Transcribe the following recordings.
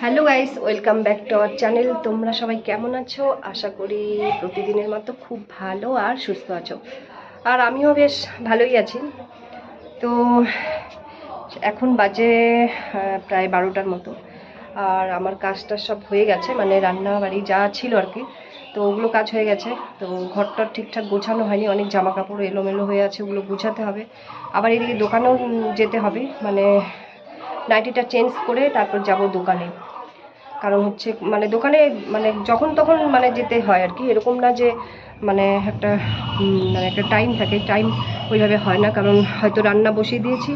Hello guys welcome back to our channel তোমরা সবাই কেমন আছো? আশা করি প্রতিদিনের মতো খুব ভালো আর সুস্থ আছো। আর আমিও বেশ ভালোই আছি। তো এখন বাজে প্রায় বারোটার মতো। আর আমার কাজটা সব হয়ে গেছে মানে রান্না বাড়ি যা ছিল আর কি, তো ওগুলো কাজ হয়ে গেছে। তো ঘরটা ঠিকঠাক গোছানো হয়নি, অনেক জামা কাপড় এলোমেলো হয়ে আছে, ওগুলো গুছাতে হবে। আবার এদিকে দোকানেও যেতে হবে মানে নাইটিটা চেঞ্জ করে তারপর যাব দোকানে। কারণ হচ্ছে মানে দোকানে মানে যখন তখন মানে যেতে হয় আর কি। এরকম না যে মানে একটা মানে একটা টাইম থাকে। টাইম ওইভাবে হয় না। কারণ হয়তো রান্না বসিয়ে দিয়েছি,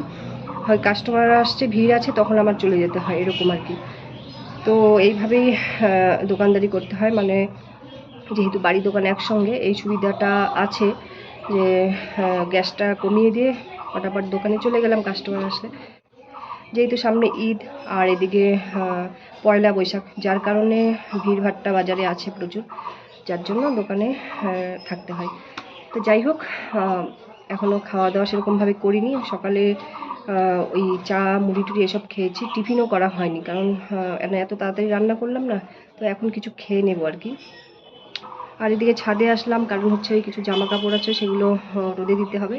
হয় কাস্টমার আসছে, ভিড় আছে, তখন আমার চলে যেতে হয় এরকম আর কি। তো এইভাবেই দোকানদারি করতে হয়। মানে যেহেতু বাড়ি দোকান একসঙ্গে, এই সুবিধাটা আছে যে গ্যাসটা কমিয়ে দিয়ে, ফটাফট দোকানে চলে গেলাম কাস্টমার আসলে। যেহেতু সামনে ঈদ, আর এদিকে পয়লা বৈশাখ, যার কারণে ভিড়ভাট্টা বাজারে আছে প্রচুর, যার জন্য দোকানে থাকতে হয়। তো যাই হোক এখনও খাওয়া দাওয়া সেরকমভাবে করিনি। সকালে ওই চা মুড়ি টুড়ি এসব খেয়েছি। টিফিনও করা হয়নি, কারণ এত তাড়াতাড়ি রান্না করলাম না, তো এখন কিছু খেয়ে নেব আর কি। আর এদিকে ছাদে আসলাম, কারণ হচ্ছে ওই কিছু জামা কাপড় আছে, সেগুলো রোদে দিতে হবে।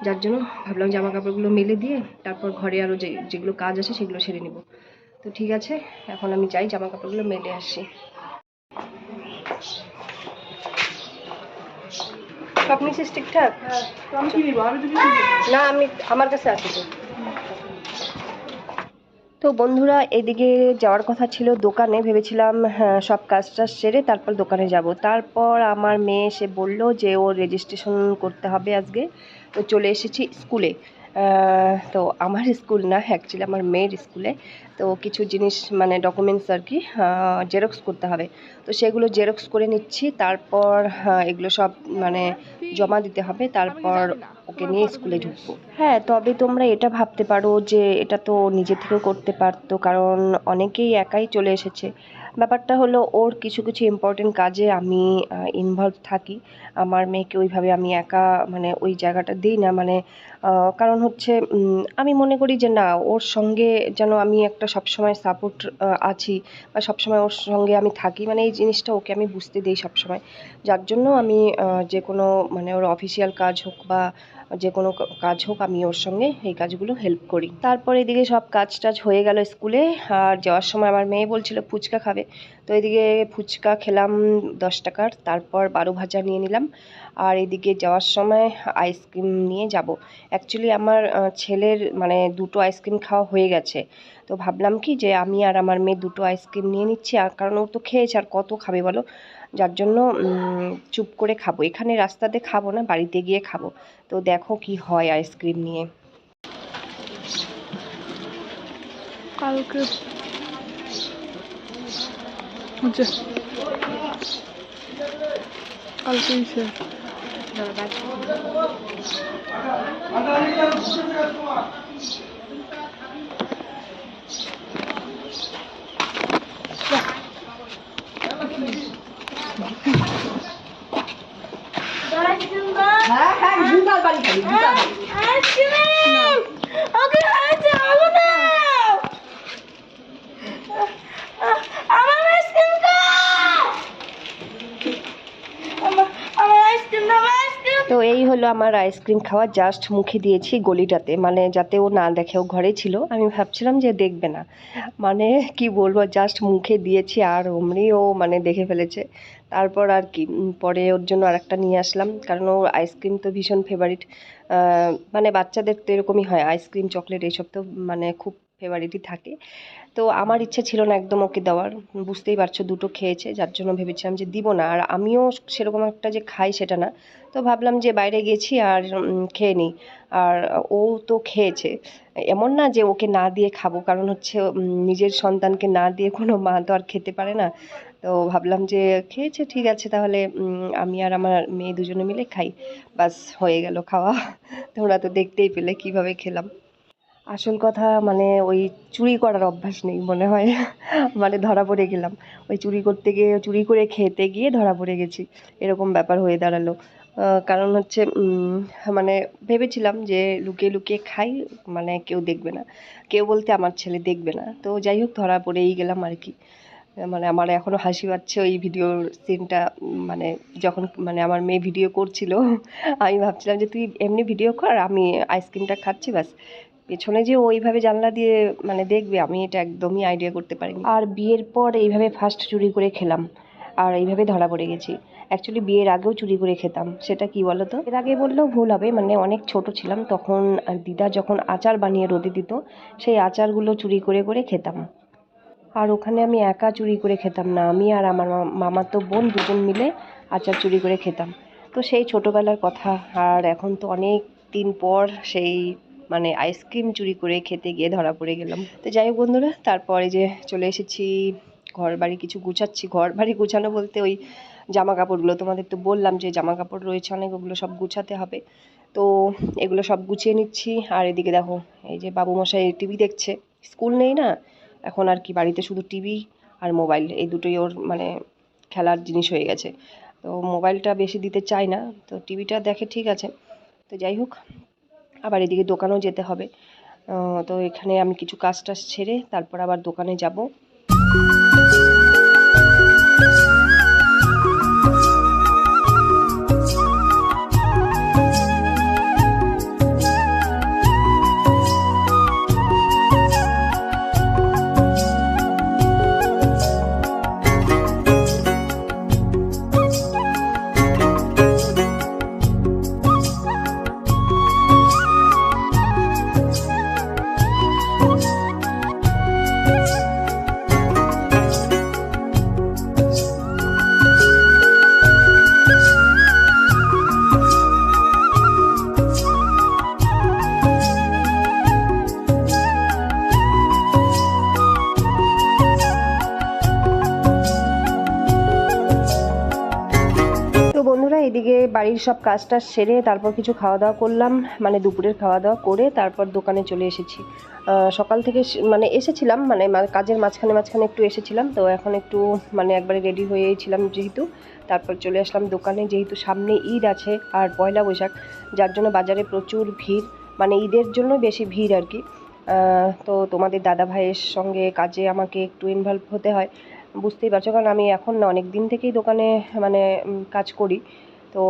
যার জন্য ভাবলাম জামা কাপড়গুলো মেলে দিয়ে তারপর ঘরে আরও যে যেগুলো কাজ আছে সেগুলো সেরে নেব। তো ঠিক আছে এখন আমি যাই জামা কাপড়গুলো মেলে আসি। সব নিচ্ছিস ঠিকঠাক? না আমি আমার কাছে আছে তো। তো বন্ধুরা এদিকে যাওয়ার কথা ছিল দোকানে। ভেবেছিলাম হ্যাঁ, সব কাজ টাজ সেরে তারপর দোকানে যাব। তারপর আমার মেয়ে এসে বলল যে ওর রেজিস্ট্রেশন করতে হবে আজকে। তো চলে এসেছি স্কুলে। তো আমার স্কুল না অ্যাকচুয়ালি আমার মেয়ের স্কুলে। তো কিছু জিনিস মানে ডকুমেন্টস আর কি জেরক্স করতে হবে। তো সেগুলো জেরক্স করে নিচ্ছি তারপর এগুলো সব মানে জমা দিতে হবে তারপর ওকে নিয়ে স্কুলে ঢুকবো। হ্যাঁ তবে তোমরা এটা ভাবতে পারো যে এটা তো নিজে থেকেও করতে পারতো কারণ অনেকেই একাই চলে এসেছে। ব্যাপারটা হলো, ওর কিছু কিছু ইম্পর্টেন্ট কাজে আমি ইনভলভ থাকি। আমার মেয়েকে ওইভাবে আমি একা মানে ওই জায়গাটা দিই না। মানে কারণ হচ্ছে আমি মনে করি যে না, ওর সঙ্গে যেন আমি একটা সবসময় সাপোর্ট আছি বা সবসময় ওর সঙ্গে আমি থাকি মানে এই জিনিসটা ওকে আমি বুঝতে দিই সবসময়। যার জন্য আমি যে কোনো মানে ওর অফিসিয়াল কাজ হোক বা যে কোনো কাজ হোক, আমি ওর সঙ্গে এই কাজগুলো হেল্প করি। তারপর এদিকে সব কাজ টাজ হয়ে গেল স্কুলে আর যাওয়ার সময় আমার মেয়ে বলছিল, ফুচকা খাবে। তো এদিকে ফুচকা খেলাম দশ টাকার, তারপর বারো ভাজা নিয়ে নিলাম। আর এদিকে যাওয়ার সময় আইসক্রিম নিয়ে যাব। অ্যাকচুয়ালি আমার ছেলের মানে দুটো আইসক্রিম খাওয়া হয়ে গেছে। তো ভাবলাম কি যে আমি আর আমার মেয়ে দুটো আইসক্রিম নিয়ে নিচ্ছি, আর কারণ ও তো খেয়েছে, আর কত খাবে বলো? যার জন্য উম, চুপ করে খাব। এখানে রাস্তাতে খাব না বাড়িতে গিয়ে খাব। তো দেখো কি হয় আইসক্রিম নিয়ে। কালকে কালকে ইসে এই হলো আমার আইসক্রিম খাওয়া জাস্ট মুখে দিয়েছি গলিটাতে। মানে যাতে ও না দেখে ও ঘরে ছিল। আমি ভাবছিলাম যে দেখবে না। মানে কি বলব জাস্ট মুখে দিয়েছি আর অমনি ও মানে দেখে ফেলেছে। তারপর আর কি পরে ওর জন্য আরেকটা নিয়ে আসলাম। কারণ ওর আইসক্রিম তো ভীষণ ফেভারিট মানে বাচ্চাদের তো এরকমই হয়। আইসক্রিম চকলেট এইসব তো মানে খুব ফেভারিটই থাকে। তো আমার ইচ্ছে ছিল না একদম ওকে দেওয়ার। বুঝতেই পারছ, দুটো খেয়েছে, যার জন্য ভেবেছিলাম যে দিব না। আর আমিও সেরকম একটা যে খাই সেটা না। তো ভাবলাম যে বাইরে গেছি আর খেয়ে নিই। আর ও তো খেয়েছে। এমন না যে ওকে না দিয়ে খাব, কারণ হচ্ছে নিজের সন্তানকে না দিয়ে কোনো মা তো আর খেতে পারে না। তো ভাবলাম যে খেয়েছে, ঠিক আছে তাহলে আমি আর আমার মেয়ে দুজনে মিলে খাই। বাস হয়ে গেল খাওয়া। তোমরা তো দেখতেই পেলে কীভাবে খেলাম। আসল কথা মানে ওই চুরি করার অভ্যাস নেই মনে হয়। মানে ধরা পড়ে গেলাম। ওই চুরি করতে গিয়ে, চুরি করে খেতে গিয়ে ধরা পড়ে গেছি। এরকম ব্যাপার হয়ে দাঁড়াল। কারণ হচ্ছে মানে ভেবেছিলাম যে লুকিয়ে লুকিয়ে খাই মানে কেউ দেখবে না। কেউ বলতে আমার ছেলে দেখবে না। তো যাই হোক, ধরা পড়েই গেলাম আর কি। মানে আমার এখনও হাসি পাচ্ছে ওই ভিডিওর সিনটা মানে যখন মানে আমার মেয়ে ভিডিও করছিল, আমি ভাবছিলাম যে, তুই এমনি ভিডিও কর, আমি আইসক্রিমটা খাচ্ছি, ব্যাস। পেছনে যে ওইভাবে জানলা দিয়ে মানে দেখবে, আমি এটা একদমই আইডিয়া করতে পারিনি। আর বিয়ের পর এইভাবে ফার্স্ট চুরি করে খেলাম, আর এইভাবে ধরা পড়ে গেছি। অ্যাকচুয়ালি বিয়ের আগেও চুরি করে খেতাম, সেটা কি বলো তো এর আগে বললেও ভুল হবে মানে অনেক ছোট ছিলাম, তখন দিদা যখন আচার বানিয়ে রোদে দিত, সেই আচারগুলো চুরি করে করে খেতাম। আর ওখানে আমি একা চুরি করে খেতাম না, আমি আর আমার মামাতো বোন দুজন মিলে আচার চুরি করে খেতাম। তো সেই ছোটোবেলার কথা, আর এখন তো অনেক দিন পর সেই মানে আইসক্রিম চুরি করে খেতে গিয়ে ধরা পড়ে গেলাম। তো যাই হোক বন্ধুরা, তারপরে যে চলে এসেছি, ঘর বাড়ি কিছু গুছাচ্ছি। ঘর বাড়ি গুছানো বলতে ওই জামা কাপড়গুলো তোমাদের তো বললাম যে জামা কাপড় রয়েছে অনেক, ওগুলো সব গুছাতে হবে। তো এগুলো সব গুছিয়ে নিচ্ছি। আর এদিকে দেখো, এই যে বাবু মশাই টিভি দেখছে। স্কুল নেই না, এখন আর কি বাড়িতে শুধু টিভি আর মোবাইল। এই দুটোই ওর মানে খেলার জিনিস হয়ে গেছে। তো মোবাইলটা বেশি দিতে চায় না, তো টিভিটা দেখে ঠিক আছে। তো যাই হোক আবার এদিকে দোকানেও যেতে হবে। তো এখানে আমি কিছু কাজ টাজ ছেড়ে তারপর আবার দোকানে যাব। সব কাজ টাজ সেরে তারপর কিছু খাওয়া দাওয়া করলাম মানে দুপুরের খাওয়া দাওয়া করে তারপর দোকানে চলে এসেছি। সকাল থেকে মানে এসেছিলাম মানে কাজের মাঝখানে মাঝখানে একটু এসেছিলাম, তো এখন একটু মানে একবারে রেডি হয়েই ছিলাম যেহেতু। তারপর চলে আসলাম দোকানে, যেহেতু সামনে ঈদ আছে আর পয়লা বৈশাখ, যার জন্য বাজারে প্রচুর ভিড় মানে ঈদের জন্য বেশি ভিড় আর কি। তো তোমাদের দাদা ভাইয়ের সঙ্গে কাজে আমাকে একটু ইনভলভ হতে হয়। বুঝতেই পারছ, কারণ আমি এখন না অনেক দিন থেকেই দোকানে মানে কাজ করি। তো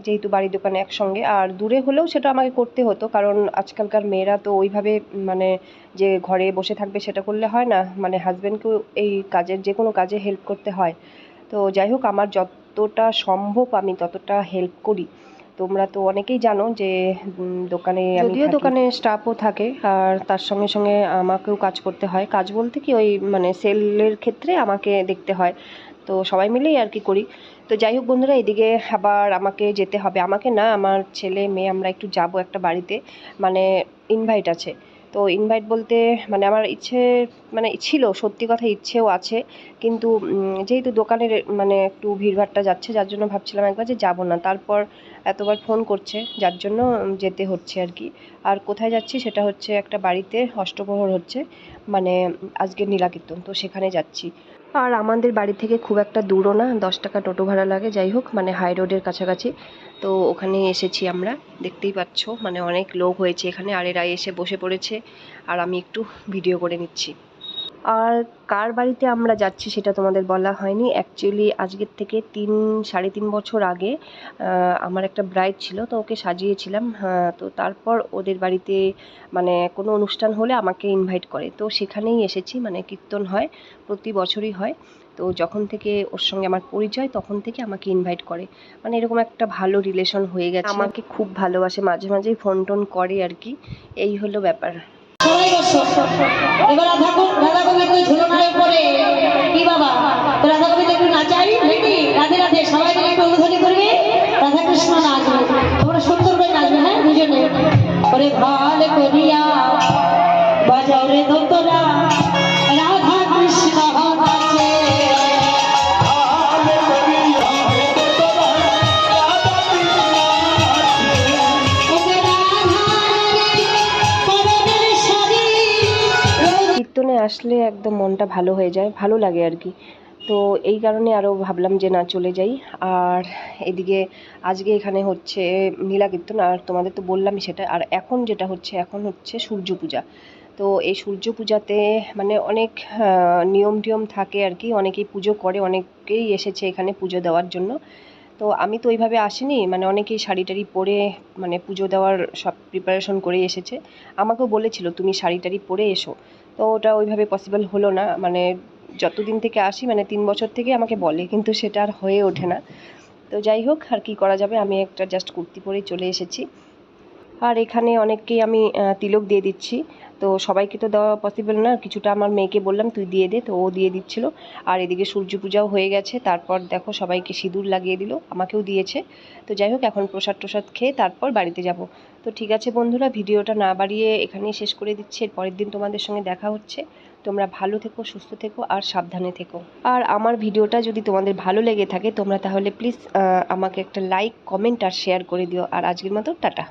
যেহেতু বাড়ির দোকানে একসঙ্গে আর দূরে হলেও সেটা আমাকে করতে হতো কারণ আজকালকার মেয়েরা তো ওইভাবে মানে যে ঘরে বসে থাকবে সেটা করলে হয় না মানে হাজব্যান্ডকেও এই কাজের যে কোনো কাজে হেল্প করতে হয়। তো যাই হোক আমার যতটা সম্ভব আমি ততটা হেল্প করি। তোমরা তো অনেকেই জানো যে দোকানে যদিও দোকানে স্টাফও থাকে আর তার সঙ্গে সঙ্গে আমাকেও কাজ করতে হয়। কাজ বলতে কি ওই মানে সেলের ক্ষেত্রে আমাকে দেখতে হয়। তো সবাই মিলেই আর কি করি। তো যাই হোক বন্ধুরা, এদিকে আবার আমাকে যেতে হবে। আমাকে না, আমার ছেলে মেয়ে, আমরা একটু যাব একটা বাড়িতে। মানে ইনভাইট আছে। তো ইনভাইট বলতে মানে আমার ইচ্ছে মানে ছিল, সত্যি কথা ইচ্ছেও আছে। কিন্তু যেহেতু দোকানের মানে একটু ভিড়ভাড়টা যাচ্ছে, যার জন্য ভাবছিলাম একবার যে যাব না। তারপর এতবার ফোন করছে, যার জন্য যেতে হচ্ছে আর কি। আর কোথায় যাচ্ছি সেটা হচ্ছে একটা বাড়িতে, অষ্টপ্রহর হচ্ছে মানে আজকে নীলাকীর্তন। তো সেখানে যাচ্ছি। আর আমাদের বাড়ি থেকে খুব একটা দূরও না, দশ টাকা টোটো ভাড়া লাগে, যাই হোক মানে হাই রোডের কাছাকাছি। তো ওখানে এসেছি আমরা, দেখতেই পাচ্ছ মানে অনেক লোক হয়েছে এখানে, আর এরা এসে বসে পড়েছে, আর আমি একটু ভিডিও করে নিচ্ছি। আর কার বাড়িতে আমরা যাচ্ছি সেটা তোমাদের বলা হয়নি। অ্যাকচুয়ালি আজকের থেকে তিন সাড়ে তিন বছর আগে আমার একটা ব্রাইড ছিল তো ওকে সাজিয়েছিলাম হ্যাঁ, তো তারপর ওদের বাড়িতে মানে কোনো অনুষ্ঠান হলে আমাকে ইনভাইট করে। তো সেখানেই এসেছি মানে কীর্তন হয় প্রতি বছরই হয়। তো যখন থেকে ওর সঙ্গে আমার পরিচয় তখন থেকে আমাকে ইনভাইট করে। মানে এরকম একটা ভালো রিলেশন হয়ে গেছে। আমাকে খুব ভালোবাসে মাঝে মাঝেই ফোন টোন করে আর কি। এই হলো ব্যাপার। এবার রাধা রাধা গোবিন্দ ঝুলনায় উপরে কি বাবা? রাধা গোবিন্দ একটু নাচাই নাকি? আসলে একদম মনটা ভালো হয়ে যায়, ভালো লাগে আর কি। তো এই কারণে আরও ভাবলাম যে না চলে যাই। আর এদিকে আজকে এখানে হচ্ছে নীলা কীর্তন, আর তোমাদের তো বললামই সেটা। আর এখন যেটা হচ্ছে, এখন হচ্ছে সূর্য পূজা। তো এই সূর্য পূজাতে মানে অনেক নিয়ম টিয়ম থাকে আর কি। অনেকেই পুজো করে, অনেকেই এসেছে এখানে পুজো দেওয়ার জন্য। তো আমি তো ওইভাবে আসিনি। মানে অনেকেই শাড়ি টাড়ি পরে মানে পুজো দেওয়ার সব প্রিপারেশন করে এসেছে। আমাকেও বলেছিল, তুমি শাড়ি টাড়ি পরে এসো। তো ওটা ওইভাবে পসিবল হলো না। মানে যতদিন থেকে আসি মানে তিন বছর থেকে আমাকে বলে, কিন্তু সেটা আর হয়ে ওঠে না। তো যাই হোক, আর কি করা যাবে? আমি একটা জাস্ট কুর্তি পরেই চলে এসেছি। আর এখানে অনেককেই আমি তিলক দিয়ে দিচ্ছি। তো সবাইকে তো দেওয়া পসিবল না। কিছুটা আমার মেয়েকে বললাম, তুই দিয়ে দে। তো ও দিয়ে দিচ্ছিল। আর এদিকে সূর্য পূজাও হয়ে গেছে। তারপর দেখো সবাইকে সিঁদুর লাগিয়ে দিল। আমাকেও দিয়েছে। তো যাই হোক, এখন প্রসাদ টোসাদ খেয়ে তারপর বাড়িতে যাব। তো ঠিক আছে বন্ধুরা, ভিডিওটা না বাড়িয়ে এখানেই শেষ করে দিচ্ছি। এর পরের দিন তোমাদের সঙ্গে দেখা হচ্ছে। তোমরা ভালো থেকো, সুস্থ থেকো আর সাবধানে থেকো। আর আমার ভিডিওটা যদি তোমাদের ভালো লেগে থাকে, তোমরা তাহলে প্লিজ আমাকে একটা লাইক কমেন্ট আর শেয়ার করে দিও। আর আজকের মতো টাটা।